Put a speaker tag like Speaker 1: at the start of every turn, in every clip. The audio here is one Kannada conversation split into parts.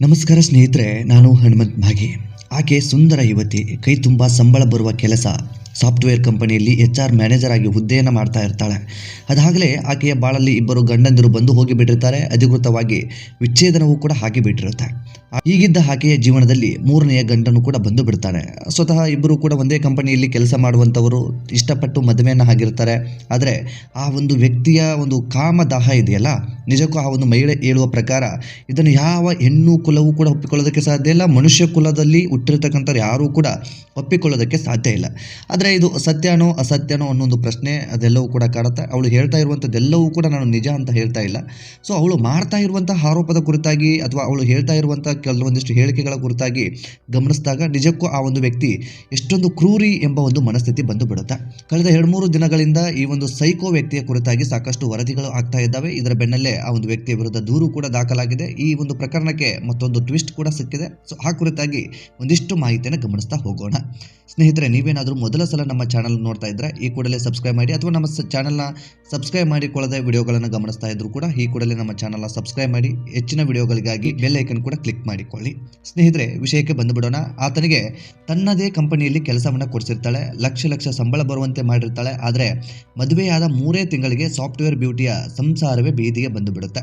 Speaker 1: ನಮಸ್ಕಾರ ಸ್ನೇಹಿತರೆ ನಾನು ಹನುಮಂತ್ ಭಾಗಿ ಆಕೆ ಸುಂದರ ಯುವತಿ ಕೈ ತುಂಬ ಸಂಬಳ ಬರುವ ಕೆಲಸ. ಸಾಫ್ಟ್ವೇರ್ ಕಂಪನಿಯಲ್ಲಿ ಎಚ್ ಆರ್ ಮ್ಯಾನೇಜರ್ ಆಗಿ ಹುದ್ದೆಯನ್ನು ಮಾಡ್ತಾ ಇರ್ತಾಳೆ. ಅದಾಗಲೇ ಆಕೆಯ ಬಾಳಲ್ಲಿ ಇಬ್ಬರು ಗಂಡಂದಿರು ಬಂದು ಹೋಗಿಬಿಟ್ಟಿರ್ತಾರೆ. ಅಧಿಕೃತವಾಗಿ ವಿಚ್ಛೇದನವೂ ಕೂಡ ಹಾಕಿಬಿಟ್ಟಿರುತ್ತೆ ಈಗಿದ್ದ ಆಕೆಯ ಜೀವನದಲ್ಲಿ ಮೂರನೆಯ ಗಂಡನು ಕೂಡ ಬಂದು ಬಿಡ್ತಾನೆ. ಸ್ವತಃ ಇಬ್ಬರು ಕೂಡ ಒಂದೇ ಕಂಪನಿಯಲ್ಲಿ ಕೆಲಸ ಮಾಡುವಂಥವರು ಇಷ್ಟಪಟ್ಟು ಮದುವೆಯನ್ನು ಆಗಿರ್ತಾರೆ. ಆದರೆ ಆ ಒಂದು ವ್ಯಕ್ತಿಯ ಒಂದು ಕಾಮದಾಹ ಇದೆಯಲ್ಲ? ನಿಜಕ್ಕೂ ಆ ಒಂದು ಮಹಿಳೆ ಹೇಳುವ ಪ್ರಕಾರ ಇದನ್ನು ಯಾವ ಹೆಣ್ಣು ಕುಲವೂ ಕೂಡ ಒಪ್ಪಿಕೊಳ್ಳೋದಕ್ಕೆ ಸಾಧ್ಯ ಇಲ್ಲ. ಮನುಷ್ಯ ಕುಲದಲ್ಲಿ ಹುಟ್ಟಿರ್ತಕ್ಕಂಥವ್ರು ಯಾರೂ ಕೂಡ ಒಪ್ಪಿಕೊಳ್ಳೋದಕ್ಕೆ ಸಾಧ್ಯ ಇಲ್ಲ. ಆದರೆ ಇದು ಸತ್ಯನೋ ಅಸತ್ಯನೋ ಅನ್ನೊಂದು ಪ್ರಶ್ನೆ ಅದೆಲ್ಲವೂ ಕೂಡ ಕಾಡುತ್ತೆ. ಅವಳು ಹೇಳ್ತಾ ಇರುವಂಥದ್ದೆಲ್ಲವೂ ಕೂಡ ನಾನು ನಿಜ ಅಂತ ಹೇಳ್ತಾ ಇಲ್ಲ. ಸೊ ಅವಳು ಮಾಡ್ತಾ ಇರುವಂಥ ಆರೋಪದ ಕುರಿತಾಗಿ ಅಥವಾ ಅವಳು ಹೇಳ್ತಾ ಇರುವಂಥ ಕೆಲವೊಂದಿಷ್ಟು ಹೇಳಿಕೆಗಳ ಕುರಿತಾಗಿ ಗಮನಿಸಿದಾಗ ನಿಜಕ್ಕೂ ಆ ಒಂದು ವ್ಯಕ್ತಿ ಎಷ್ಟೊಂದು ಕ್ರೂರಿ ಎಂಬ ಒಂದು ಮನಸ್ಥಿತಿ ಬಂದು ಬಿಡುತ್ತೆ. ಕಳೆದ ಎರಡು ಮೂರು ದಿನಗಳಿಂದ ಈ ಒಂದು ಸೈಕೋ ವ್ಯಕ್ತಿಯ ಕುರಿತಾಗಿ ಸಾಕಷ್ಟು ವರದಿಗಳು ಆಗ್ತಾ ಇದ್ದಾವೆ. ಇದರ ಬೆನ್ನಲ್ಲೇ ಆ ಒಂದು ವ್ಯಕ್ತಿಯ ವಿರುದ್ಧ ದೂರು ಕೂಡ ದಾಖಲಾಗಿದೆ. ಈ ಒಂದು ಪ್ರಕರಣಕ್ಕೆ ಮತ್ತೊಂದು ಟ್ವಿಸ್ಟ್ ಕೂಡ ಸಿಕ್ಕಿದೆ. ಸೊ ಆ ಕುರಿತಾಗಿ ಒಂದಿಷ್ಟು ಮಾಹಿತಿಯನ್ನು ಗಮನಿಸ್ತಾ ಹೋಗೋಣ. ಸ್ನೇಹಿತರೆ, ನೀವೇನಾದರೂ ಮೊದಲ ಸಲ ನಮ್ಮ ಚಾನಲ್ ನೋಡ್ತಾ ಇದ್ದರೆ ಈ ಕೂಡಲೇ ಸಬ್ಸ್ಕ್ರೈಬ್ ಮಾಡಿ ಅಥವಾ ನಮ್ಮ ಚಾನಲ್ನ ಸಬ್ಸ್ಕ್ರೈಬ್ ಮಾಡಿಕೊಳ್ಳದೆ ವಿಡಿಯೋಗಳನ್ನು ಗಮನಿಸ್ತಾ ಇದ್ರು ಕೂಡ ಈ ಕೂಡಲೇ ನಮ್ಮ ಚಾನಲ್ನ ಸಬ್ಸ್ಕ್ರೈಬ್ ಮಾಡಿ ಹೆಚ್ಚಿನ ವಿಡಿಯೋಗಳಿಗಾಗಿ ಬೆಲ್ ಐಕನ್ ಕೂಡ ಕ್ಲಿಕ್ ಮಾಡಿಕೊಳ್ಳಿ. ಸ್ನೇಹಿತರೆ, ವಿಷಯಕ್ಕೆ ಬಂದುಬಿಡೋಣ. ಆತನಿಗೆ ತನ್ನದೇ ಕಂಪನಿಯಲ್ಲಿ ಕೆಲಸವನ್ನು ಕೊಡಿಸಿರ್ತಾಳೆ, ಲಕ್ಷ ಲಕ್ಷ ಸಂಬಳ ಬರುವಂತೆ ಮಾಡಿರ್ತಾಳೆ, ಆದರೆ ಮದುವೆಯಾದ ಮೂರೇ ತಿಂಗಳಿಗೆ ಸಾಫ್ಟ್ವೇರ್ ಬ್ಯೂಟಿಯ ಸಂಸಾರವೇ ಬೀದಿಗೆ ಬಂದು ಬಿಡುತ್ತೆ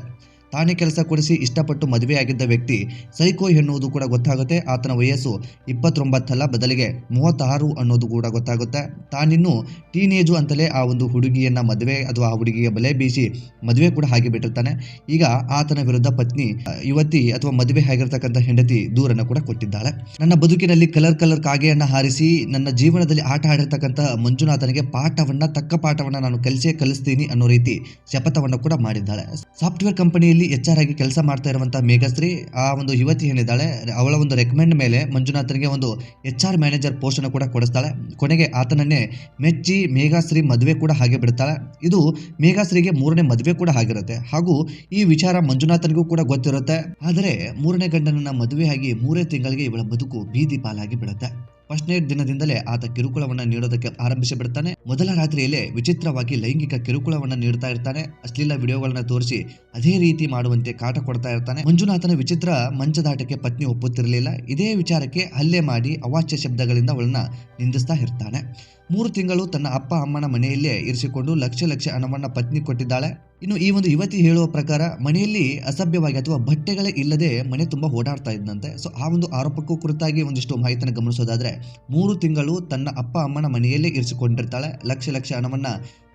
Speaker 1: ತಾನೇ ಕೆಲಸ ಕೊಡಿಸಿ ಇಷ್ಟಪಟ್ಟು ಮದುವೆಯಾಗಿದ್ದ ವ್ಯಕ್ತಿ ಸೈಕೋ ಎನ್ನುವುದು ಕೂಡ ಗೊತ್ತಾಗುತ್ತೆ. ಆತನ ವಯಸ್ಸು ಇಪ್ಪತ್ತೊಂಬತ್ತಲ್ಲ. ಬದಲಿಗೆ ಮೂವತ್ತಾರು ಅನ್ನೋದು ಕೂಡ ಗೊತ್ತಾಗುತ್ತೆ. ತಾನಿನ್ನು ಟೀನೇಜು ಅಂತಲೇ ಆ ಒಂದು ಹುಡುಗಿಯನ್ನ ಮದುವೆ ಅಥವಾ ಆ ಹುಡುಗಿಯ ಬಲೆ ಬೀಸಿ ಮದುವೆ ಕೂಡ ಹಾಗೆ ಬಿಟ್ಟಿರ್ತಾನೆ. ಈಗ ಆತನ ವಿರುದ್ಧ ಪತ್ನಿ, ಯುವತಿ ಅಥವಾ ಮದುವೆ ಆಗಿರ್ತಕ್ಕಂಥ ಹೆಂಡತಿ ದೂರನ್ನು ಕೂಡ ಕೊಟ್ಟಿದ್ದಾಳೆ. ನನ್ನ ಬದುಕಿನಲ್ಲಿ ಕಲರ್ ಕಲರ್ ಕಾಗೆಯನ್ನ ಹಾರಿಸಿ ನನ್ನ ಜೀವನದಲ್ಲಿ ಆಟ ಆಡಿರ್ತಕ್ಕಂಥ ಮಂಜುನಾಥನಿಗೆ ಪಾಠವನ್ನ, ತಕ್ಕ ಪಾಠವನ್ನ ನಾನು ಕಲಿಸೇ ಕಲಿಸ್ತೀನಿ ಅನ್ನೋ ರೀತಿ ಶಪಥವನ್ನು ಕೂಡ ಮಾಡಿದ್ದಾಳೆ. ಸಾಫ್ಟ್ವೇರ್ ಕಂಪನಿಯಲ್ಲಿ ಎಚ್ ಆರ್ ಆಗಿ ಕೆಲಸ ಮಾಡ್ತಾ ಇರುವಂತಹ ಮೇಘಶ್ರೀ, ಆ ಒಂದು ಯುವತಿ ಏನಿದ್ದಾಳೆ, ಅವಳ ಒಂದು ರೆಕಮೆಂಡ್ ಮೇಲೆ ಮಂಜುನಾಥನಿಗೆ ಒಂದು ಎಚ್ ಆರ್ ಮ್ಯಾನೇಜರ್ ಪೋಸ್ಟ್ ಅನ್ನು ಕೂಡ ಕೊಡಿಸ್ತಾಳೆ. ಕೊನೆಗೆ ಆತನನ್ನೇ ಮೆಚ್ಚಿ ಮೇಘಾಶ್ರೀ ಮದುವೆ ಕೂಡ ಹಾಗೆ ಬಿಡ್ತಾಳೆ. ಇದು ಮೇಘಾಶ್ರೀಗೆ ಮೂರನೇ ಮದುವೆ ಕೂಡ ಆಗಿರುತ್ತೆ. ಹಾಗೂ ಈ ವಿಚಾರ ಮಂಜುನಾಥನಿಗೂ ಕೂಡ ಗೊತ್ತಿರುತ್ತೆ. ಆದರೆ ಮೂರನೇ ಗಂಡನನ್ನ ಆಗಿ ಮೂರೇ ತಿಂಗಳಿಗೆ ಇವಳ ಬದುಕು ಬೀದಿ ಪಾಲಾಗಿ ಬಿಡುತ್ತೆ. ಫಸ್ಟ್ನೇ ದಿನದಿಂದಲೇ ಆತ ಕಿರುಕುಳವನ್ನ ನೀಡೋದಕ್ಕೆ ಆರಂಭಿಸಿ ಬಿಡ್ತಾನೆ. ಮೊದಲ ರಾತ್ರಿಯಲ್ಲೇ ವಿಚಿತ್ರವಾಗಿ ಲೈಂಗಿಕ ಕಿರುಕುಳವನ್ನ ನೀಡ್ತಾ ಇರ್ತಾನೆ. ಅಶ್ಲೀಲ ವಿಡಿಯೋಗಳನ್ನ ತೋರಿಸಿ ಅದೇ ರೀತಿ ಮಾಡುವಂತೆ ಕಾಟ ಕೊಡ್ತಾ ಇರ್ತಾನೆ. ಮಂಜುನಾಥನ ವಿಚಿತ್ರ ಮಂಚದಾಟಕ್ಕೆ ಪತ್ನಿ ಒಪ್ಪುತ್ತಿರಲಿಲ್ಲ. ಇದೇ ವಿಚಾರಕ್ಕೆ ಹಲ್ಲೆ ಮಾಡಿ ಅವಾಚ್ಯ ಶಬ್ದಗಳಿಂದ ಅವಳನ್ನ ನಿಂದಿಸ್ತಾ ಇರ್ತಾನೆ. ಮೂರು ತಿಂಗಳು ತನ್ನ ಅಪ್ಪ ಅಮ್ಮನ ಮನೆಯಲ್ಲೇ ಇರಿಸಿಕೊಂಡು ಲಕ್ಷ ಲಕ್ಷ ಹಣವನ್ನ ಪತ್ನಿ ಕೊಟ್ಟಿದ್ದಾಳೆ. ಇನ್ನು ಈ ಒಂದು ಯುವತಿ ಹೇಳುವ ಪ್ರಕಾರ ಮನೆಯಲ್ಲಿ ಅಸಭ್ಯವಾಗಿ ಅಥವಾ ಬಟ್ಟೆಗಳೇ ಇಲ್ಲದೆ ಮನೆ ತುಂಬ ಓಡಾಡ್ತಾ ಇದ್ದಂತೆ. ಸೊ ಆ ಒಂದು ಆರೋಪಕ್ಕೂ ಕುರಿತಾಗಿ ಒಂದಿಷ್ಟು ಮಾಹಿತಿಯನ್ನು ಗಮನಿಸೋದಾದ್ರೆ, ಮೂರು ತಿಂಗಳು ತನ್ನ ಅಪ್ಪ ಅಮ್ಮನ ಮನೆಯಲ್ಲೇ ಇರಿಸಿಕೊಂಡಿರ್ತಾಳೆ. ಲಕ್ಷ ಲಕ್ಷ ಹಣವನ್ನ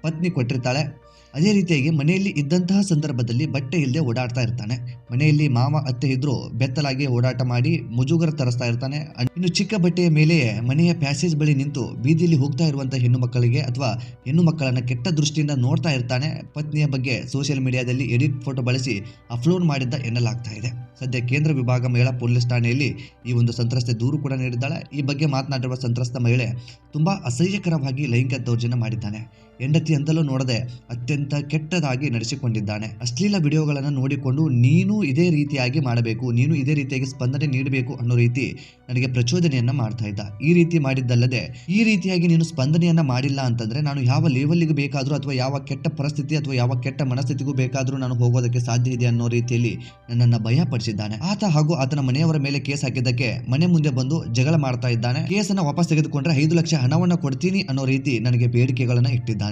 Speaker 1: ಪತ್ನಿ ಕೊಟ್ಟಿರ್ತಾಳೆ. ಅದೇ ರೀತಿಯಾಗಿ ಮನೆಯಲ್ಲಿ ಇದ್ದಂತಹ ಸಂದರ್ಭದಲ್ಲಿ ಬಟ್ಟೆ ಇಲ್ಲದೆ ಓಡಾಡ್ತಾ ಇರ್ತಾನೆ. ಮನೆಯಲ್ಲಿ ಮಾವ, ಅತ್ತೆ ಇದ್ರು ಬೆತ್ತಲಾಗಿ ಓಡಾಟ ಮಾಡಿ ಮುಜುಗರ ತರಿಸ್ತಾ ಇರ್ತಾನೆ. ಇನ್ನು ಚಿಕ್ಕ ಬಟ್ಟೆಯ ಮೇಲೆಯೇ ಮನೆಯ ಪ್ಯಾಸೇಜ್ ಬಳಿ ನಿಂತು ಬೀದಿಯಲ್ಲಿ ಹೋಗ್ತಾ ಇರುವಂತಹ ಹೆಣ್ಣು ಮಕ್ಕಳಿಗೆ ಅಥವಾ ಹೆಣ್ಣು ಮಕ್ಕಳನ್ನ ಕೆಟ್ಟ ದೃಷ್ಟಿಯಿಂದ ನೋಡ್ತಾ ಇರ್ತಾನೆ. ಪತ್ನಿಯ ಬಗ್ಗೆ ಸೋಷಿಯಲ್ ಮೀಡಿಯಾದಲ್ಲಿ ಎಡಿಟ್ ಫೋಟೋ ಬಳಸಿ ಅಪ್ಲೋಡ್ ಮಾಡಿದ್ದ ಎನ್ನಲಾಗ್ತಾ ಇದೆ. ಸದ್ಯ ಕೇಂದ್ರ ವಿಭಾಗ ಮಹಿಳಾ ಪೊಲೀಸ್ ಠಾಣೆಯಲ್ಲಿ ಈ ಒಂದು ಸಂತ್ರಸ್ತೆ ದೂರು ಕೂಡ ನೀಡಿದ್ದಾಳೆ. ಈ ಬಗ್ಗೆ ಮಾತನಾಡಿರುವ ಸಂತ್ರಸ್ತ ಮಹಿಳೆ ತುಂಬಾ ಅಸಹ್ಯಕರವಾಗಿ ಲೈಂಗಿಕ ದೌರ್ಜನ್ಯ ಮಾಡಿದ್ದಾನೆ. ಹೆಂಡತಿ ಅಂತಲೂ ನೋಡದೆ ಅತ್ಯಂತ ಕೆಟ್ಟದಾಗಿ ನಡೆಸಿಕೊಂಡಿದ್ದಾನೆ. ಅಶ್ಲೀಲ ವಿಡಿಯೋಗಳನ್ನು ನೋಡಿಕೊಂಡು ನೀನು ಇದೇ ರೀತಿಯಾಗಿ ಮಾಡಬೇಕು, ನೀನು ಇದೇ ರೀತಿಯಾಗಿ ಸ್ಪಂದನೆ ನೀಡಬೇಕು ಅನ್ನೋ ರೀತಿ ನನಗೆ ಪ್ರಚೋದನೆಯನ್ನು ಮಾಡ್ತಾ ಇದ್ದ. ಈ ರೀತಿ ಮಾಡಿದ್ದಲ್ಲದೆ, ಈ ರೀತಿಯಾಗಿ ನೀನು ಸ್ಪಂದನೆಯನ್ನು ಮಾಡಿಲ್ಲ ಅಂತಂದ್ರೆ ನಾನು ಯಾವ ಲೆವೆಲ್ಗೆ ಬೇಕಾದರೂ ಅಥವಾ ಯಾವ ಕೆಟ್ಟ ಪರಿಸ್ಥಿತಿ ಅಥವಾ ಯಾವ ಕೆಟ್ಟ ಮನಸ್ಥಿತಿಗೂ ಬೇಕಾದರೂ ನಾನು ಹೋಗೋದಕ್ಕೆ ಸಾಧ್ಯ ಇದೆ ಅನ್ನೋ ರೀತಿಯಲ್ಲಿ ನನ್ನನ್ನು ಭಯಪಡಿಸಿದ್ದಾನೆ. ಆತ ಹಾಗೂ ಆತನ ಮನೆಯವರ ಮೇಲೆ ಕೇಸ್ ಹಾಕಿದ್ದಕ್ಕೆ ಮನೆ ಮುಂದೆ ಬಂದು ಜಗಳ ಮಾಡ್ತಾ ಇದ್ದಾನೆ. ಕೇಸನ್ನು ವಾಪಸ್ ತೆಗೆದುಕೊಂಡ್ರೆ ಐದು ಲಕ್ಷ ಹಣವನ್ನು ಕೊಡ್ತೀನಿ ಅನ್ನೋ ರೀತಿ ನನಗೆ ಬೇಡಿಕೆಗಳನ್ನು ಇಟ್ಟಿದ್ದಾನೆ.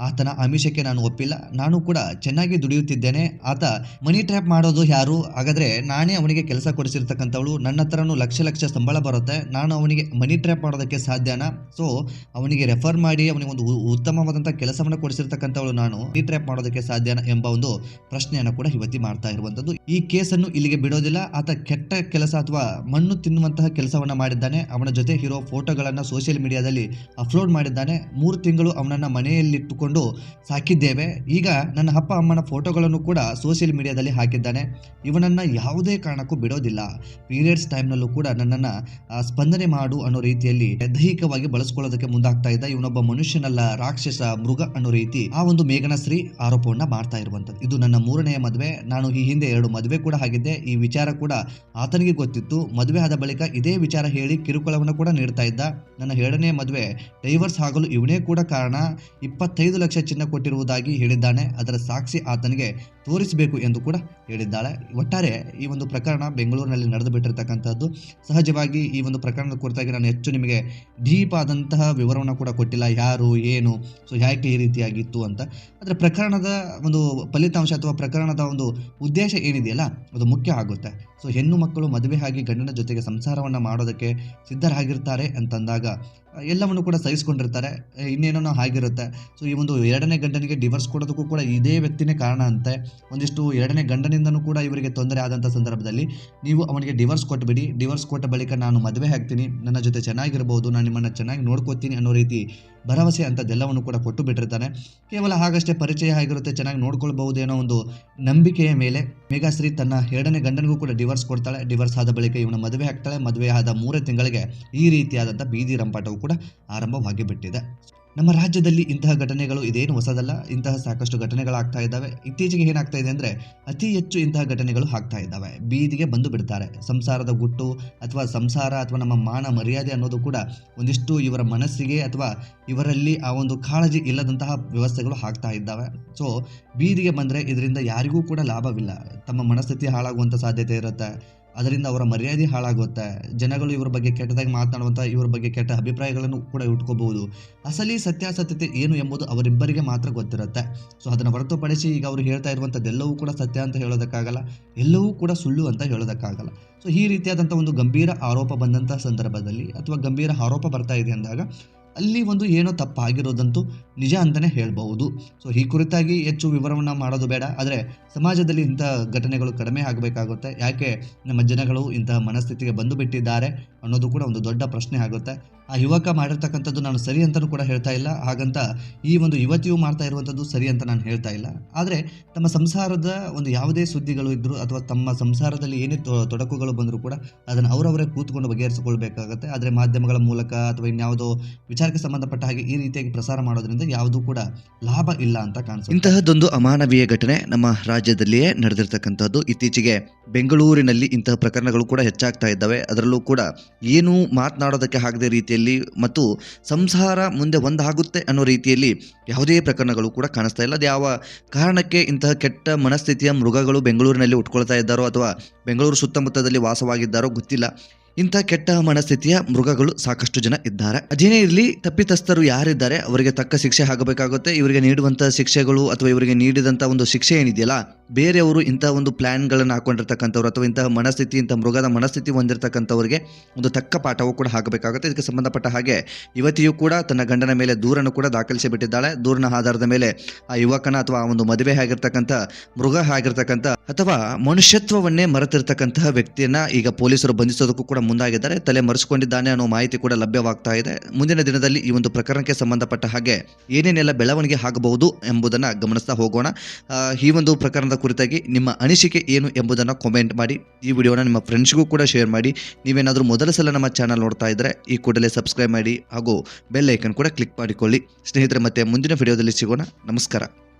Speaker 1: ಆತನ ಆಮಿಷಕ್ಕೆ ನಾನು ಒಪ್ಪಿಲ್ಲ. ನಾನು ಕೂಡ ಚೆನ್ನಾಗಿ ದುಡಿಯುತ್ತಿದ್ದೇನೆ. ಆತ ಮನಿ ಟ್ರ್ಯಾಪ್ ಮಾಡೋದು ಯಾರು? ಹಾಗಾದರೆ ನಾನೇ ಅವನಿಗೆ ಕೆಲಸ ಕೊಡಿಸಿರ್ತಕ್ಕಂಥವಳು. ನನ್ನ ಹತ್ರನೂ ಲಕ್ಷ ಲಕ್ಷ ಸಂಬಳ ಬರುತ್ತೆ. ನಾನು ಅವನಿಗೆ ಮನಿ ಟ್ರ್ಯಾಪ್ ಮಾಡೋದಕ್ಕೆ ಸಾಧ್ಯನ? ಸೊ ಅವನಿಗೆ ರೆಫರ್ ಮಾಡಿ, ಅವನಿಗೆ ಒಂದು ಉತ್ತಮವಾದಂಥ ಕೆಲಸವನ್ನು ಕೊಡಿಸಿರ್ತಕ್ಕಂಥವಳು ನಾನು. ಮನಿ ಟ್ರ್ಯಾಪ್ ಮಾಡೋದಕ್ಕೆ ಸಾಧ್ಯನ ಎಂಬ ಒಂದು ಪ್ರಶ್ನೆಯನ್ನು ಕೂಡ ಇವತ್ತಿ ಮಾಡ್ತಾ ಇರುವಂಥದ್ದು. ಈ ಕೇಸನ್ನು ಇಲ್ಲಿಗೆ ಬಿಡೋದಿಲ್ಲ. ಆತ ಕೆಟ್ಟ ಕೆಲಸ ಅಥವಾ ಮಣ್ಣು ತಿನ್ನುವಂತಹ ಕೆಲಸವನ್ನು ಮಾಡಿದ್ದಾನೆ. ಅವನ ಜೊತೆ ಇರೋ ಫೋಟೋಗಳನ್ನು ಸೋಷಿಯಲ್ ಮೀಡಿಯಾದಲ್ಲಿ ಅಪ್ಲೋಡ್ ಮಾಡಿದ್ದಾನೆ. ಮೂರು ತಿಂಗಳು ಅವನನ್ನ ಮನೆಯಲ್ಲಿಟ್ಟುಕೊಂಡು ಸಾಕಿದ್ದೇವೆ. ಈಗ ನನ್ನ ಅಪ್ಪ ಅಮ್ಮನ ಫೋಟೋಗಳನ್ನು ಕೂಡ ಸೋಷಿಯಲ್ ಮೀಡಿಯಾದಲ್ಲಿ ಹಾಕಿದ್ದಾನೆ. ಇವನನ್ನ ಯಾವುದೇ ಕಾರಣಕ್ಕೂ ಬಿಡೋದಿಲ್ಲ. ಪೀರಿಯಡ್ಸ್ ಟೈಮ್ನಲ್ಲೂ ಕೂಡ ನನ್ನನ್ನು ಸ್ಪಂದನೆ ಮಾಡು ಅನ್ನೋ ರೀತಿಯಲ್ಲಿ ದೈಹಿಕವಾಗಿ ಬಳಸ್ಕೊಳ್ಳೋದಕ್ಕೆ ಮುಂದಾಗ್ತಾ ಇದ್ದ ಇವನೊಬ್ಬ ಮನುಷ್ಯನಲ್ಲ, ರಾಕ್ಷಸ ಮೃಗ ಅನ್ನೋ ರೀತಿ ಆ ಒಂದು ಮೇಘನಶ್ರೀ ಆರೋಪವನ್ನ ಮಾಡ್ತಾ ಇರುವಂತದ್ದು ಇದು ನನ್ನ ಮೂರನೆಯ ಮದುವೆ. ನಾನು ಈ ಹಿಂದೆ ಎರಡು ಮದುವೆ ಕೂಡ ಆಗಿದ್ದೆ. ಈ ವಿಚಾರ ಕೂಡ ಆತನಿಗೆ ಗೊತ್ತಿತ್ತು. ಮದುವೆ ಆದ ಬಳಿಕ ಇದೇ ವಿಚಾರ ಹೇಳಿ ಕಿರುಕುಳವನ್ನು ಕೂಡ ನೀಡ್ತಾ ಇದ್ದ. ನನ್ನ ಎರಡನೇ ಮದುವೆ ಡೈವರ್ಸ್ ಆಗಲು ಇವನೇ ಕೂಡ ಕಾರಣ. ಇಪ್ಪತ್ತೈದು ಲಕ್ಷ ಚಿನ್ನ ಕೊಟ್ಟಿರುವುದಾಗಿ ಹೇಳಿದ್ದಾನೆ. ಅದರ ಸಾಕ್ಷಿ ಆತನಿಗೆ ತೋರಿಸಬೇಕು ಎಂದು ಕೂಡ ಹೇಳಿದ್ದಾಳೆ. ಒಟ್ಟಾರೆ ಈ ಒಂದು ಪ್ರಕರಣ ಬೆಂಗಳೂರಿನಲ್ಲಿ ನಡೆದು ಬಿಟ್ಟಿರ್ತಕ್ಕಂಥದ್ದು ಸಹಜವಾಗಿ ಈ ಒಂದು ಪ್ರಕರಣದ ಕುರಿತಾಗಿ ನಾನು ಹೆಚ್ಚು ನಿಮಗೆ ಡೀಪ್ ಆದಂತಹ ವಿವರವನ್ನು ಕೂಡ ಕೊಟ್ಟಿಲ್ಲ. ಯಾರು, ಏನು, ಸೊ ಯಾಕೆ ಈ ರೀತಿಯಾಗಿತ್ತು ಅಂತ. ಆದರೆ ಪ್ರಕರಣದ ಒಂದು ಫಲಿತಾಂಶ ಅಥವಾ ಪ್ರಕರಣದ ಒಂದು ಉದ್ದೇಶ ಏನಿದೆಯಲ್ಲ, ಅದು ಮುಖ್ಯ ಆಗುತ್ತೆ. ಸೊ ಹೆಣ್ಣು ಮಕ್ಕಳು ಮದುವೆ ಆಗಿ ಗಂಡನ ಜೊತೆಗೆ ಸಂಸಾರವನ್ನು ಮಾಡೋದಕ್ಕೆ ಸಿದ್ಧರಾಗಿರ್ತಾರೆ ಅಂತಂದಾಗ, ಎಲ್ಲವನ್ನು ಕೂಡ ಸಹಿಸ್ಕೊಂಡಿರ್ತಾರೆ. ಇನ್ನೇನೋ ಆಗಿರುತ್ತೆ ಸೊ ಈ ಒಂದು ಎರಡನೇ ಗಂಡನಿಗೆ ಡಿವರ್ಸ್ ಕೊಡೋದಕ್ಕೂ ಕೂಡ ಇದೇ ವ್ಯಕ್ತಿನೇ ಕಾರಣ ಅಂತೆ. ಒಂದಿಷ್ಟು ಎರಡನೇ ಗಂಡನಿಂದನೂ ಕೂಡ ಇವರಿಗೆ ತೊಂದರೆ ಆದಂಥ ಸಂದರ್ಭದಲ್ಲಿ ನೀವು ಅವನಿಗೆ ಡಿವರ್ಸ್ ಕೊಟ್ಬಿಡಿ. ಡಿವರ್ಸ್ ಕೊಟ್ಟ ಬಳಿಕ ನಾನು ಮದುವೆ ಆಗ್ತೀನಿ. ನನ್ನ ಜೊತೆ ಚೆನ್ನಾಗಿರ್ಬೋದು. ನಾನು ನಿಮ್ಮನ್ನು ಚೆನ್ನಾಗಿ ನೋಡ್ಕೋತೀನಿ ಅನ್ನೋ ರೀತಿ ಭರವಸೆ ಅಂಥದ್ದೆಲ್ಲವನ್ನು ಕೂಡ ಕೊಟ್ಟು ಬಿಟ್ಟಿರ್ತಾನೆ. ಕೇವಲ ಹಾಗಷ್ಟೇ ಪರಿಚಯ ಆಗಿರುತ್ತೆ, ಚೆನ್ನಾಗಿ ನೋಡ್ಕೊಳ್ಬಹುದು ಏನೋ ಒಂದು ನಂಬಿಕೆಯ ಮೇಲೆ. ಮೇಘಾಶ್ರೀ ತನ್ನ ಎರಡನೇ ಗಂಡನಿಗೂ ಕೂಡ ಡಿವರ್ಸ್ ಕೊಡ್ತಾಳೆ. ಡಿವರ್ಸ್ ಆದ ಬಳಿಕ ಇವನ ಮದುವೆ ಆಗ್ತಾಳೆ. ಮದುವೆ ಆದ ಮೂರೇ ತಿಂಗಳಿಗೆ ಈ ರೀತಿಯಾದಂಥ ಬೀದಿ ರಂಪಾಟವು ಕೂಡ ಆರಂಭವಾಗಿ ಬಿಟ್ಟಿದೆ ನಮ್ಮ ರಾಜ್ಯದಲ್ಲಿ ಇಂತಹ ಘಟನೆಗಳು ಇದೇನು ಹೊಸದಲ್ಲ, ಇಂತಹ ಸಾಕಷ್ಟು ಘಟನೆಗಳು ಆಗ್ತಾ ಇದ್ದಾವೆ. ಇತ್ತೀಚೆಗೆ ಏನಾಗ್ತಾ ಇದೆ ಅಂದರೆ, ಅತಿ ಹೆಚ್ಚು ಇಂತಹ ಘಟನೆಗಳು ಆಗ್ತಾ ಇದ್ದಾವೆ. ಬೀದಿಗೆ ಬಂದು ಬಿಡ್ತಾರೆ. ಸಂಸಾರದ ಗುಟ್ಟು ಅಥವಾ ಸಂಸಾರ ಅಥವಾ ನಮ್ಮ ಮಾನ ಮರ್ಯಾದೆ ಅನ್ನೋದು ಕೂಡ ಒಂದಿಷ್ಟು ಇವರ ಮನಸ್ಸಿಗೆ ಅಥವಾ ಇವರಲ್ಲಿ ಆ ಒಂದು ಕಾಳಜಿ ಇಲ್ಲದಂತಹ ವ್ಯವಸ್ಥೆಗಳು ಆಗ್ತಾ ಇದ್ದಾವೆ. ಸೊ ಬೀದಿಗೆ ಬಂದರೆ ಇದರಿಂದ ಯಾರಿಗೂ ಕೂಡ ಲಾಭವಿಲ್ಲ. ತಮ್ಮ ಮನಸ್ಥಿತಿ ಹಾಳಾಗುವಂಥ ಸಾಧ್ಯತೆ ಇರುತ್ತೆ. ಅದರಿಂದ ಅವರ ಮರ್ಯಾದೆ ಹಾಳಾಗುತ್ತೆ. ಜನಗಳು ಇವರ ಬಗ್ಗೆ ಕೆಟ್ಟದಾಗಿ ಮಾತನಾಡುವಂಥ ಇವರ ಬಗ್ಗೆ ಕೆಟ್ಟ ಅಭಿಪ್ರಾಯಗಳನ್ನು ಕೂಡ ಇಟ್ಕೋಬಹುದು. ಅಸಲಿ ಸತ್ಯಾಸತ್ಯತೆ ಏನು ಎಂಬುದು ಅವರಿಬ್ಬರಿಗೆ ಮಾತ್ರ ಗೊತ್ತಿರುತ್ತೆ. ಸೊ ಅದನ್ನು ಹೊರತುಪಡಿಸಿ ಈಗ ಅವರು ಹೇಳ್ತಾ ಇರುವಂಥದ್ದೆಲ್ಲವೂ ಕೂಡ ಸತ್ಯ ಅಂತ ಹೇಳೋದಕ್ಕಾಗಲ್ಲ, ಎಲ್ಲವೂ ಕೂಡ ಸುಳ್ಳು ಅಂತ ಹೇಳೋದಕ್ಕಾಗಲ್ಲ. ಸೊ ಈ ರೀತಿಯಾದಂಥ ಒಂದು ಗಂಭೀರ ಆರೋಪ ಬಂದಂಥ ಸಂದರ್ಭದಲ್ಲಿ ಅಥವಾ ಗಂಭೀರ ಆರೋಪ ಬರ್ತಾ ಇದೆ ಅಂದಾಗ ಅಲ್ಲಿ ಒಂದು ಏನೋ ತಪ್ಪಾಗಿರೋದಂತೂ ನಿಜ ಅಂತಲೇ ಹೇಳಬಹುದು. ಸೊ ಈ ಕುರಿತಾಗಿ ಹೆಚ್ಚು ವಿವರವನ್ನು ಮಾಡೋದು ಬೇಡ. ಆದರೆ ಸಮಾಜದಲ್ಲಿ ಇಂಥ ಘಟನೆಗಳು ಕಡಿಮೆ ಆಗಬೇಕಾಗುತ್ತೆ. ಯಾಕೆ ನಮ್ಮ ಜನಗಳು ಇಂತಹ ಮನಸ್ಥಿತಿಗೆ ಬಂದು ಬಿಟ್ಟಿದ್ದಾರೆ ಅನ್ನೋದು ಕೂಡ ಒಂದು ದೊಡ್ಡ ಪ್ರಶ್ನೆ ಆಗುತ್ತೆ. ಆ ಯುವಕ ಮಾಡಿರ್ತಕ್ಕಂಥದ್ದು ನಾನು ಸರಿ ಅಂತಲೂ ಕೂಡ ಹೇಳ್ತಾ ಇಲ್ಲ. ಹಾಗಂತ ಈ ಒಂದು ಯುವತಿಯು ಮಾಡ್ತಾ ಇರುವಂಥದ್ದು ಸರಿ ಅಂತ ನಾನು ಹೇಳ್ತಾ ಇಲ್ಲ. ಆದರೆ ತಮ್ಮ ಸಂಸಾರದ ಒಂದು ಯಾವುದೇ ಸುದ್ದಿಗಳು ಇದ್ದರೂ ಅಥವಾ ತಮ್ಮ ಸಂಸಾರದಲ್ಲಿ ಏನೇ ತೊಡಕುಗಳು ಬಂದರೂ ಕೂಡ ಅದನ್ನು ಅವರವರೇ ಕೂತ್ಕೊಂಡು ಬಗೆಹರಿಸಿಕೊಳ್ಬೇಕಾಗತ್ತೆ. ಆದರೆ ಮಾಧ್ಯಮಗಳ ಮೂಲಕ ಅಥವಾ ಇನ್ಯಾವುದೋ ವಿಚಾರಕ್ಕೆ ಸಂಬಂಧಪಟ್ಟ ಹಾಗೆ ಈ ರೀತಿಯಾಗಿ ಪ್ರಸಾರ ಮಾಡೋದ್ರಿಂದ ಯಾವುದೂ ಕೂಡ ಲಾಭ ಇಲ್ಲ ಅಂತ ಕಾಣಿಸುತ್ತೆ. ಇಂತಹದ್ದೊಂದು ಅಮಾನವೀಯ ಘಟನೆ ನಮ್ಮ ರಾಜ್ಯದಲ್ಲಿಯೇ ನಡೆದಿರ್ತಕ್ಕಂಥದ್ದು. ಇತ್ತೀಚೆಗೆ ಬೆಂಗಳೂರಿನಲ್ಲಿ ಇಂತಹ ಪ್ರಕರಣಗಳು ಕೂಡ ಹೆಚ್ಚಾಗ್ತಾ ಇದ್ದಾವೆ. ಅದರಲ್ಲೂ ಕೂಡ ಏನು ಮಾತನಾಡೋದಕ್ಕೆ ಆಗದೆ ರೀತಿಯಲ್ಲಿ ಮತ್ತು ಸಂಸಾರ ಮುಂದೆ ಒಂದಾಗುತ್ತೆ ಅನ್ನೋ ರೀತಿಯಲ್ಲಿ ಯಾವುದೇ ಪ್ರಕರಣಗಳು ಕೂಡ ಕಾಣಿಸ್ತಾ ಇಲ್ಲ. ಅದು ಯಾವ ಕಾರಣಕ್ಕೆ ಇಂತಹ ಕೆಟ್ಟ ಮನಸ್ಥಿತಿಯ ಮೃಗಗಳು ಬೆಂಗಳೂರಿನಲ್ಲಿ ಉಟ್ಕೊಳ್ತಾ ಇದ್ದಾರೋ ಅಥವಾ ಬೆಂಗಳೂರು ಸುತ್ತಮುತ್ತದಲ್ಲಿ ವಾಸವಾಗಿದ್ದಾರೋ ಗೊತ್ತಿಲ್ಲ. ಇಂಥ ಕೆಟ್ಟ ಮನಸ್ಥಿತಿಯ ಮೃಗಗಳು ಸಾಕಷ್ಟು ಜನ ಇದ್ದಾರೆ. ಅದೇನೇ ಇರಲಿ, ತಪ್ಪಿತಸ್ಥರು ಯಾರಿದ್ದಾರೆ, ಅವರಿಗೆ ತಕ್ಕ ಶಿಕ್ಷೆ ಆಗಬೇಕಾಗುತ್ತೆ. ಇವರಿಗೆ ನೀಡುವಂತಹ ಶಿಕ್ಷೆಗಳು ಅಥವಾ ಇವರಿಗೆ ನೀಡಿದಂಥ ಒಂದು ಶಿಕ್ಷೆ ಏನಿದೆಯಲ್ಲ, ಬೇರೆಯವರು ಇಂಥ ಒಂದು ಪ್ಲಾನ್ಗಳನ್ನು ಹಾಕೊಂಡಿರ್ತಕ್ಕಂಥವ್ರು ಅಥವಾ ಇಂತಹ ಮನಸ್ಥಿತಿ, ಇಂಥ ಮೃಗದ ಮನಸ್ಥಿತಿ ಹೊಂದಿರತಕ್ಕಂಥವ್ರಿಗೆ ಒಂದು ತಕ್ಕ ಪಾಠವು ಕೂಡ ಆಗಬೇಕಾಗುತ್ತೆ. ಇದಕ್ಕೆ ಸಂಬಂಧಪಟ್ಟ ಹಾಗೆ ಯುವತಿಯು ಕೂಡ ತನ್ನ ಗಂಡನ ಮೇಲೆ ದೂರನ್ನು ಕೂಡ ದಾಖಲಿಸಿ ಬಿಟ್ಟಿದ್ದಾಳೆ ದೂರನ ಆಧಾರದ ಮೇಲೆ ಆ ಯುವಕನ ಅಥವಾ ಆ ಒಂದು ಮದುವೆ ಆಗಿರ್ತಕ್ಕಂಥ ಮೃಗ ಆಗಿರ್ತಕ್ಕಂಥ ಅಥವಾ ಮನುಷ್ಯತ್ವವನ್ನೇ ಮರೆತಿರ್ತಕ್ಕಂತಹ ವ್ಯಕ್ತಿಯನ್ನ ಈಗ ಪೊಲೀಸರು ಬಂಧಿಸೋದಕ್ಕೂ ಕೂಡ ಮುಂದಾಗಿದ್ದಾರೆ. ತಲೆ ಮರೆಸಿಕೊಂಡಿದ್ದಾನೆ ಅನ್ನೋ ಮಾಹಿತಿ ಕೂಡ ಲಭ್ಯವಾಗ್ತಾ ಇದೆ. ಮುಂದಿನ ದಿನದಲ್ಲಿ ಈ ಒಂದು ಪ್ರಕರಣಕ್ಕೆ ಸಂಬಂಧಪಟ್ಟ ಹಾಗೆ ಏನೇನೆಲ್ಲ ಬೆಳವಣಿಗೆ ಆಗಬಹುದು ಎಂಬುದನ್ನು ಗಮನಿಸ್ತಾ ಹೋಗೋಣ. ಈ ಒಂದು ಪ್ರಕರಣದ ಕುರಿತಾಗಿ ನಿಮ್ಮ ಅನಿಸಿಕೆ ಏನು ಎಂಬುದನ್ನು ಕಾಮೆಂಟ್ ಮಾಡಿ. ಈ ವಿಡಿಯೋನ ನಿಮ್ಮ ಫ್ರೆಂಡ್ಸ್ಗೂ ಕೂಡ ಶೇರ್ ಮಾಡಿ. ನೀವೇನಾದರೂ ಮೊದಲ ಸಲ ನಮ್ಮ ಚಾನಲ್ ನೋಡ್ತಾ ಇದ್ದರೆ ಈ ಕೂಡಲೇ ಸಬ್ಸ್ಕ್ರೈಬ್ ಮಾಡಿ. ಹಾಗೂ ಬೆಲ್ ಐಕನ್ ಕೂಡ ಕ್ಲಿಕ್ ಮಾಡಿಕೊಳ್ಳಿ. ಸ್ನೇಹಿತರೆ, ಮತ್ತೆ ಮುಂದಿನ ವಿಡಿಯೋದಲ್ಲಿ ಸಿಗೋಣ. ನಮಸ್ಕಾರ.